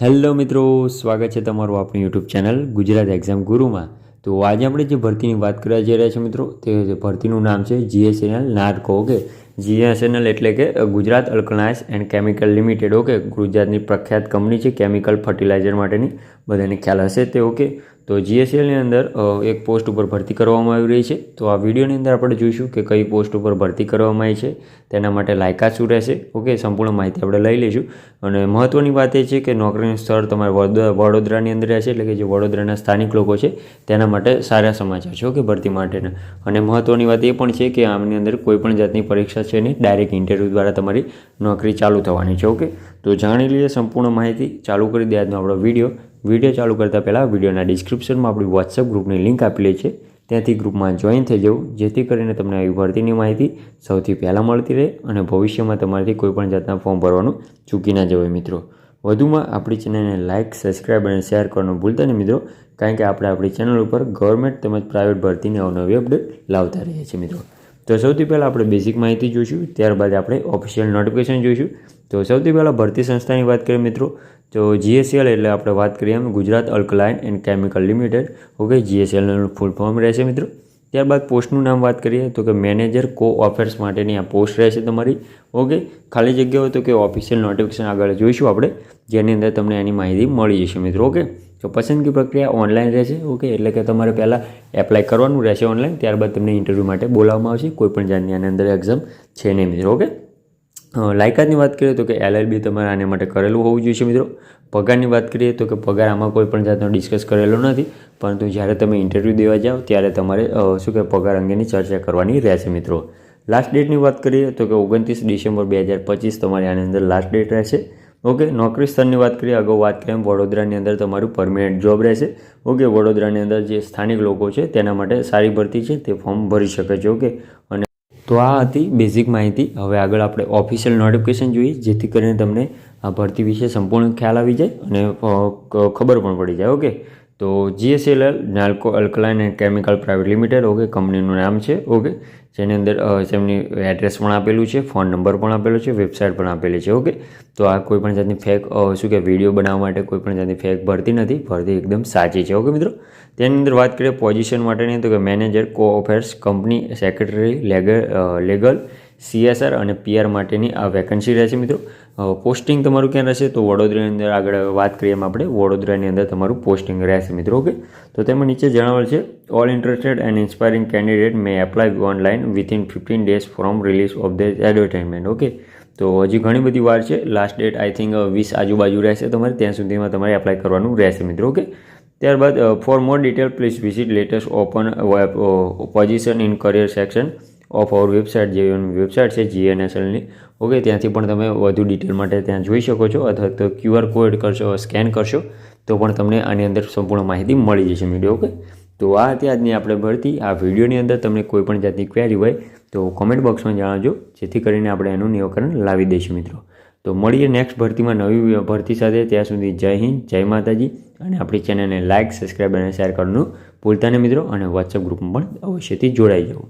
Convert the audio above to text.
Hello મિત્રો, સ્વાગત છે તમારું આપણી યુટ્યુબ ચેનલ ગુજરાત એક્ઝામ ગુરુમાં તો આજે આપણે જે ભરતીની વાત કરવા જઈ રહ્યા છીએ મિત્રો, તે ભરતીનું નામ છે જીએસએનએલ નાર્કો ઓકે જીએસએનએલ એટલે કે Gujarat alkalies and chemical limited okay ગુજરાતની પ્રખ્યાત કંપની છે કેમિકલ ફર્ટિલાઇઝર માટેની. બધાને ખ્યાલ હશે તે ઓકે તો જીએસએલની અંદર એક પોસ્ટ ઉપર ભરતી કરવામાં આવી રહી છે. તો આ વિડીયોની અંદર આપણે જોઈશું કે કઈ પોસ્ટ ઉપર ભરતી કરવામાં આવી છે. તેના માટે લાયકાત શું રહેશે? ઓકે, સંપૂર્ણ માહિતી આપણે લઈ લઈશું. અને મહત્ત્વની વાત એ છે કે નોકરીનું સ્થળ તમારે વડોદરા વડોદરાની અંદર રહેશે, એટલે કે જે વડોદરાના સ્થાનિક લોકો છે, તેના માટે સારા સમાચાર છે, ઓકે, ભરતી માટેના. અને મહત્ત્વની વાત એ પણ છે કે આમની અંદર કોઈપણ જાતની પરીક્ષા છે નહીં, ડાયરેક્ટ ઇન્ટરવ્યૂ દ્વારા તમારી નોકરી ચાલુ થવાની છે, ઓકે? તો જાણી લઈએ સંપૂર્ણ માહિતી. ચાલુ કરી દે આજનો આપણો વીડિયો. વીડિયો ચાલુ કરતાં પહેલાં વિડીયોના ડિસ્ક્રિપ્શનમાં આપણી વોટ્સઅપ ગ્રુપની લિંક આપેલી છે. ત્યાંથી ગ્રુપમાં જોઈન થઈ જવું, જેથી કરીને તમને આવી ભરતીની માહિતી સૌથી પહેલાં મળતી રહે અને ભવિષ્યમાં તમારાથી કોઈપણ જાતના ફોર્મ ભરવાનું ચૂકી ના જવાય મિત્રો. વધુમાં આપણી ચેનલને લાઇક સબસ્ક્રાઇબ અને શેર કરવાનું ભૂલતા નહીં મિત્રો, કારણ કે આપણે આપણી ચેનલ ઉપર ગવર્મેન્ટ તેમજ પ્રાઇવેટ ભરતીની અવનવી અપડેટ લાવતા રહીએ છીએ મિત્રો. તો સૌથી પહેલાં આપણે બેઝિક માહિતી જોઈશું, ત્યારબાદ આપણે ઓફિશિયલ નોટિફિકેશન જોઈશું. તો સૌથી પહેલાં ભરતી સંસ્થાની વાત કરીએ મિત્રો, તો જીએસએલ એટલે આપણે વાત કરીએ એમ Gujarat alkaline and chemical limited okay જીએસએલનું full form રહેશે મિત્રો. ત્યારબાદ પોસ્ટનું નામ વાત કરીએ, તો કે મેનેજર કો અફેર્સ માટેની આ પોસ્ટ રહેશે તમારી. ઓકે ખાલી જગ્યાઓ તો કે ઓફિશિયલ નોટિફિકેશન આગળ જોઈશું આપણે, જેની અંદર તમને એની માહિતી મળી જશે મિત્રો ઓકે તો પસંદગી પ્રક્રિયા ઓનલાઈન રહેશે ઓકે એટલે કે તમારે પહેલાં એપ્લાય કરવાનું રહેશે ઓનલાઈન ત્યારબાદ તમને ઇન્ટરવ્યૂ માટે બોલાવવામાં આવશે, કોઈપણ જાતની આની અંદર એક્ઝામ છે નહીં મિત્રો ઓકે લાયકાતની વાત કરીએ તો કે એલએલબી તમારે આને માટે કરેલું હોવું જોઈએ મિત્રો. પગારની વાત કરીએ તો કે પગાર આમાં કોઈ પણ જાતનો ડિસ્કસ કરેલો નથી, પરંતુ જ્યારે તમે ઇન્ટરવ્યૂ દેવા જાઓ, ત્યારે તમારે શું કે પગાર અંગેની ચર્ચા કરવાની રહેશે મિત્રો. લાસ્ટ ડેટની વાત કરીએ તો કે ઓગણત્રીસ ડિસેમ્બર બે હજાર પચીસ તમારી આની અંદર લાસ્ટ ડેટ રહેશે. ઓકે, નોકરી સ્થળની વાત કરીએ અગાઉ વાત કરીએ, વડોદરાની અંદર તમારું પરમેનન્ટ જોબ રહેશે. ઓકે, વડોદરાની અંદર જે સ્થાનિક લોકો છે, તેના માટે સારી ભરતી છે, તે ફોર્મ ભરી શકે છે, ઓકે? અને તો આ હતી બેઝિક માહિતી. હવે આગળ આપણે ઓફિશિયલ નોટિફિકેશન જોઈએ, જેથી કરીને તમને આ ભરતી વિશે સંપૂર્ણ ખ્યાલ આવી જાય અને ખબર પણ પડી જાય, ઓકે? તો GSLL Nalco alkaline and chemical private limited, okay, કંપનીનું નામ છે, ઓકે, જેની અંદર જેમની એડ્રેસ પણ આપેલું છે, ફોન નંબર પણ આપેલો છે, વેબસાઇટ પણ આપેલી છે, ઓકે, તો આ કોઈ પણ જાતની ફેક શું કે વીડિયો બનાવવા માટે કોઈ પણ જાતની ફેક ભરતી નથી, ભરતી એકદમ સાચી છે, ઓકે, મિત્રો. તેની અંદર વાત કરીએ પોઝિશન માટેની, તો કે manager co affairs company, secretary legal legal, CSR અને પીઆર માટેની આ વેકન્સી રહેશે, મિત્રો. પોસ્ટિંગ તમારું ક્યાં રહેશે? તો વડોદરાની અંદર આગળ વાત કરીએ એમ આપણે. વડોદરાની અંદર તમારું પોસ્ટિંગ રહેશે મિત્રો ઓકે તો તેમાં નીચે જણાવેલ છે all interested and inspiring candidate may apply online within fifteen days from release of the advertisement okay તો હજી ઘણી બધી વાર છે. લાસ્ટ ડેટ આઈ થિંક વીસ આજુબાજુ રહેશે તમારે. ત્યાં સુધીમાં તમારે એપ્લાય કરવાનું રહેશે મિત્રો ઓકે ત્યારબાદ for more detail please visit latest open position in career section of our website જે વેબસાઇટ છે જીએનએસએલની ઓકે ત્યાંથી પણ તમે વધુ ડિટેલ માટે ત્યાં જોઈ શકો છો, અથવા તો ક્યુઆર કોડ કરશો સ્કેન કરશો, તો પણ તમને આની અંદર સંપૂર્ણ માહિતી મળી જશે વીડિયો ઓકે તો આ હતી આજની આપણે ભરતી. આ વિડીયોની અંદર તમને કોઈ પણ જાતની ક્વેરી હોય, તો કોમેન્ટ બોક્સમાં જણાવજો, જેથી કરીને આપણે એનું નિરાકરણ લાવી દઈશું, મિત્રો. તો મળીએ નેક્સ્ટ ભરતીમાં નવી ભરતી સાથે. ત્યાં સુધી જય હિન્દ, જય માતાજી, અને આપણી ચેનલને લાઇક સબસ્ક્રાઈબ અને શેર કરવાનું ભૂલતા નહીં, મિત્રો, અને વોટ્સઅપ ગ્રુપમાં પણ અવશ્યથી જોડાઈ જવું.